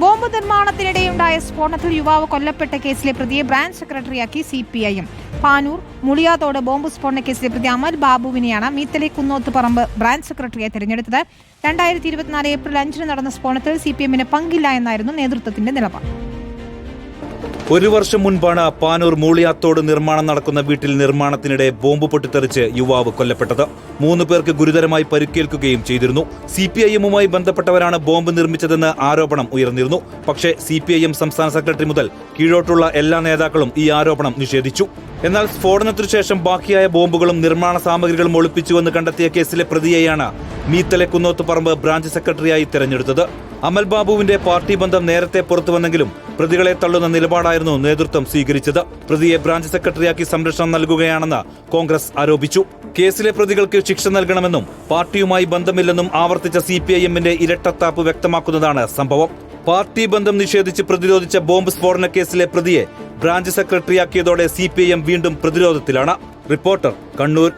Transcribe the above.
Bomb നിർമ്മാണത്തിനിടെയുണ്ടായ സ്ഫോടനത്തിൽ യുവാവ് കൊല്ലപ്പെട്ട കേസിലെ പ്രതിയെ branch സെക്രട്ടറിയാക്കി C P I M Panoor Muliyathode bomb സ്ഫോടന കേസിലെ പ്രതി അമൽ ബാബുവിനെയാണ് മീത്തലി കുന്നോത്ത് പറമ്പ് ബ്രാഞ്ച് സെക്രട്ടറിയായി തെരഞ്ഞെടുത്തത്. രണ്ടായിരത്തി ഇരുപത്തിനാല് ഏപ്രിൽ അഞ്ചിന് നടന്ന സ്ഫോടനത്തിൽ സി പി എമ്മിന് പങ്കില്ല എന്നായിരുന്നു നേതൃത്വത്തിന്റെ നിലപാട്. ഒരു വർഷം മുൻപാണ് പാനൂർ മൂളിയാത്തോട് നിർമ്മാണം നടക്കുന്ന വീട്ടിൽ നിർമ്മാണത്തിനിടെ ബോംബ് പൊട്ടിത്തെറിച്ച് യുവാവ് കൊല്ലപ്പെട്ടത്. മൂന്ന് പേർക്ക് ഗുരുതരമായി പരിക്കേൽക്കുകയും ചെയ്തിരുന്നു. സി പി ഐ എമ്മുമായി ബന്ധപ്പെട്ടവരാണ് ബോംബ് നിർമ്മിച്ചതെന്ന് ആരോപണം ഉയർന്നിരുന്നു. പക്ഷേ സി പി ഐ എം സംസ്ഥാന സെക്രട്ടറി മുതൽ കീഴോട്ടുള്ള എല്ലാ നേതാക്കളും ഈ ആരോപണം നിഷേധിച്ചു. എന്നാൽ സ്ഫോടനത്തിനു ശേഷം ബാക്കിയായ ബോംബുകളും നിർമ്മാണ സാമഗ്രികളും ഒളിപ്പിച്ചുവെന്ന് കണ്ടെത്തിയ കേസിലെ പ്രതിയെയാണ് മീത്തലെ കുന്നോത്ത് പറമ്പ് ബ്രാഞ്ച് സെക്രട്ടറിയായി തെരഞ്ഞെടുത്തത്. അമൽ ബാബുവിന്റെ പാർട്ടി ബന്ധം നേരത്തെ പുറത്തു വന്നെങ്കിലും പ്രതികളെ തള്ളുന്ന നിലപാടായിരുന്നു നേതൃത്വം സ്വീകരിച്ചത്. പ്രതിയെ ബ്രാഞ്ച് സെക്രട്ടറിയാക്കി സംരക്ഷണം നൽകുകയാണെന്ന് കോൺഗ്രസ് ആരോപിച്ചു. കേസിലെ പ്രതികൾക്ക് ശിക്ഷ നൽകണമെന്നും പാർട്ടിയുമായി ബന്ധമില്ലെന്നും ആവർത്തിച്ച സി പി ഐ എമ്മിന്റെ ഇരട്ടത്താപ്പ് വ്യക്തമാക്കുന്നതാണ് സംഭവം. പാർട്ടി ബന്ധം നിഷേധിച്ച് പ്രതിരോധിച്ച ബോംബ് സ്ഫോടന കേസിലെ പ്രതിയെ ബ്രാഞ്ച് സെക്രട്ടറിയാക്കിയതോടെ സി വീണ്ടും പ്രതിരോധത്തിലാണ്. റിപ്പോർട്ടർ കണ്ണൂർ.